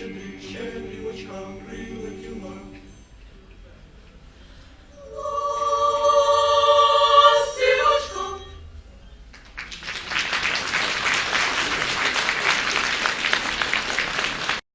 щедрі, щедрі брова,